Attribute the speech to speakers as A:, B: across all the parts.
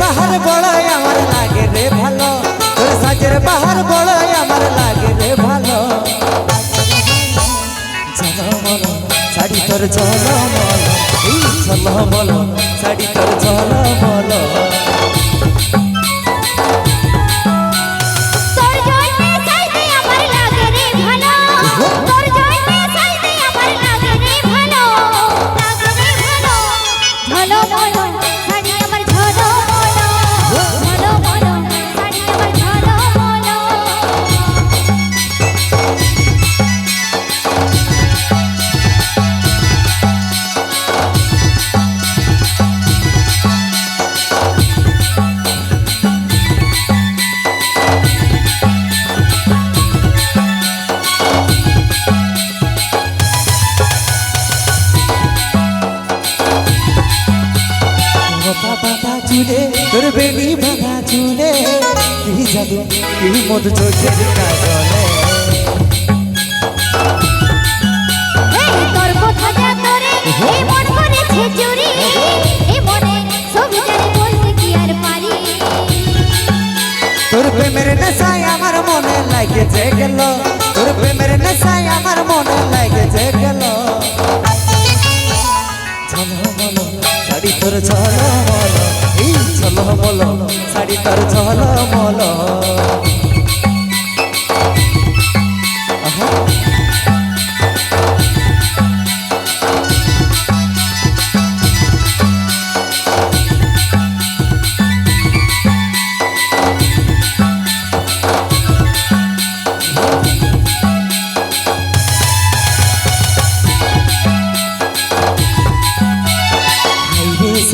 A: ବାହାର ବଳ ଆମର ଲାଗେ ରେ ଭଲ ତୋର ସାଜରେ ବାହାର ବଳ ଆମର ଲାଗେ ରେ ଭଲ
B: ଚଲ ଶାଢ଼ୀ ତୋର ଚଲ ଚଲ ଶାଢ଼ୀ ତୋର ଚଲ ଭଲ মধু চোখের কাজলে।
A: তোর কথা যা তোরে মন করেছে চুরি।
B: তোর প্রেমের নেশায় আমার মনে লাগেছে গেল। তোর প্রেমের নেশায় আমার মনে লাগেছে গেল। ঝলমল শাড়ি তোর ঝলমল এই ঝলমল শাড়ি তোর ঝলমল।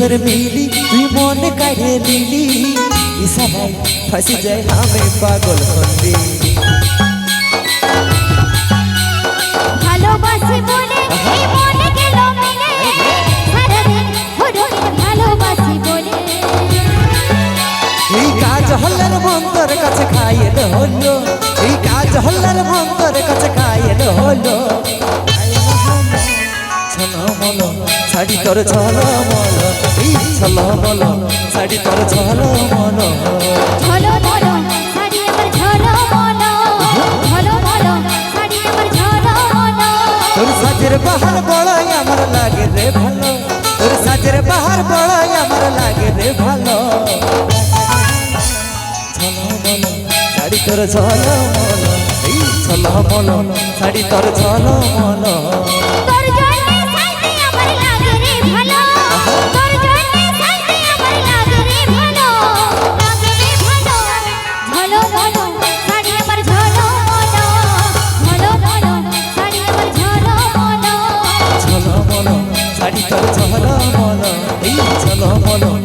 B: হাইরে মিলি তুই মন কাঢ়ে লিলি ইসারায় ফাঁসি যায় আমি পাগল হন্দি
A: ভালোবাসি বলে এই মনে গেল মিলে সারাদিন হরদিন ভালোবাসি বলে।
B: এই কাজ হল্লার মন্তর কাছে খাইয়ে হলো। এই কাজ হল্লার মন্তর কাছে খাইয়ে হলো। শাড়ি তোর ছলমল এই ছলমল শাড়ি তোর ছলমল
A: ঝলো বলো শাড়ি আমার ঝলো বলো ঝলো বলো শাড়ি আমার ঝলো বলো
B: তোর সাজের বাহার বড়াই আমার লাগে রে ভালো তোর সাজের বাহার বড়াই আমার লাগে রে ভালো শাড়ি তোর ছলমল এই ছলমল শাড়ি তোর ছলমল মন শাড়ি তোর ঝলমল এই ঝলমল